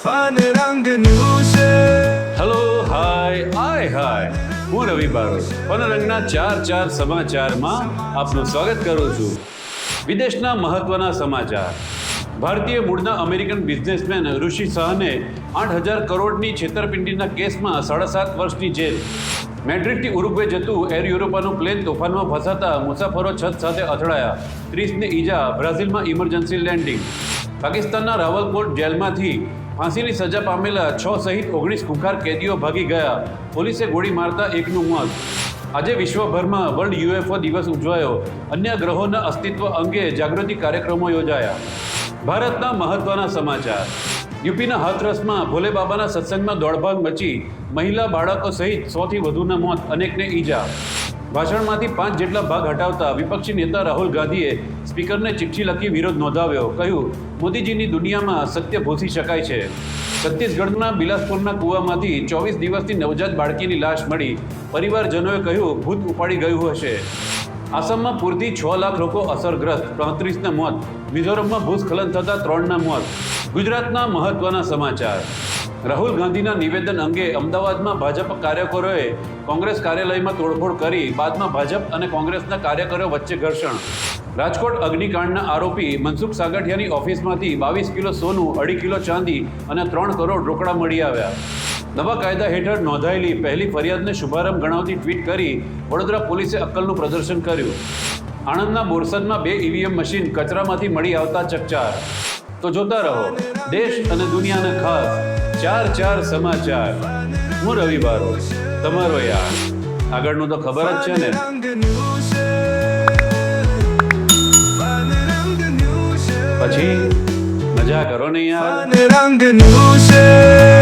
Fun રંગ છે hello hi હાય હાય હું રવિ બારોટ. પનરંગના ચાર ચાર સમાચારમાં આપનું સ્વાગત કરું છું. વિદેશના મહત્વના સમાચાર. ભારતીય મૂળના અમેરિકન બિઝનેસમેન ઋષિ શાહને આઠ હજાર કરોડની છેતરપિંડીના કેસમાં સાડા સાત વર્ષની જેલ. મેડ્રિડથી ઉરુગ્વે જતું એર યુરોપાનું પ્લેન તોફાનમાં ફસાતા મુસાફરો છત સાથે અથડાયા. ત્રીસને ઈજા બ્રાઝિલમાં ઇમરજન્સી લેન્ડિંગ. પાકિસ્તાનના રાવલકોટ જેલમાંથી ફાંસીની સજા પામેલા છ સહિત ઓગણીસ કુખાર કેદીઓ ભાગી ગયા. પોલીસે ગોળી મારતા એકનું મોત. આજે વિશ્વભરમાં વર્લ્ડ યુએફઓ દિવસ ઉજવાયો. અન્ય ગ્રહોના અસ્તિત્વ અંગે જાગૃતિ કાર્યક્રમો યોજાયા. ભારતના મહત્વના સમાચાર. યુપીના હાથરસમાં ભોલે બાબાના સત્સંગમાં દોડભાગ મચી. મહિલા બાળકો સહિત સોથી વધુના મોત અનેકને ઈજા. ભાષણમાંથી પાંચ જેટલા ભાગ હટાવતા વિપક્ષી નેતા રાહુલ ગાંધીએ સ્પીકરને ચિઠ્ઠી લખી વિરોધ નોંધાવ્યો. કહ્યું, મોદીજીની દુનિયામાં સત્ય ભૂસી શકાય છે. છત્તીસગઢના બિલાસપુરના કૂવામાંથી ચોવીસ દિવસથી નવજાત બાળકીની લાશ મળી. પરિવારજનોએ કહ્યું, ભૂત ઉપાડી ગયું હશે. આસામમાં પૂરથી છ લાખ લોકો અસરગ્રસ્ત. પાંત્રીસના મોત. મિઝોરમમાં ભૂસ્ખલન થતાં ત્રણના મોત. ગુજરાતના મહત્વના સમાચાર. રાહુલ ગાંધીના નિવેદન અંગે અમદાવાદમાં ભાજપ કાર્યકરોએ કોંગ્રેસ કાર્યાલયમાં તોડફોડ કરી, બાદમાં ભાજપ અને કોંગ્રેસના કાર્યકરો વચ્ચે ઘર્ષણ. રાજકોટ અગ્નિકાંડના આરોપી મનસુખ સાગઠિયાની ઓફિસમાંથી બાવીસ કિલો સોનું, અઢી કિલો ચાંદી અને ત્રણ કરોડ રોકડા મળી આવ્યા. નવા કાયદા હેઠળ નોંધાયેલી પહેલી ફરિયાદને શુભારંભ ગણાવતી ટ્વીટ કરી વડોદરા પોલીસે અક્કલનું પ્રદર્શન કર્યું. આણંદના બોરસદમાં બે ઈવીએમ મશીન કચરામાંથી મળી આવતા ચકચાર. તો જોતા રહો, દેશ અને દુનિયાના ખાસ. ચાર ચાર સમાચાર. હું રવિ બારો તમારો યાર. આગળનું તો ખબર જ છે ને. પછી મજા કરો ને યાર. રંગનું રંગ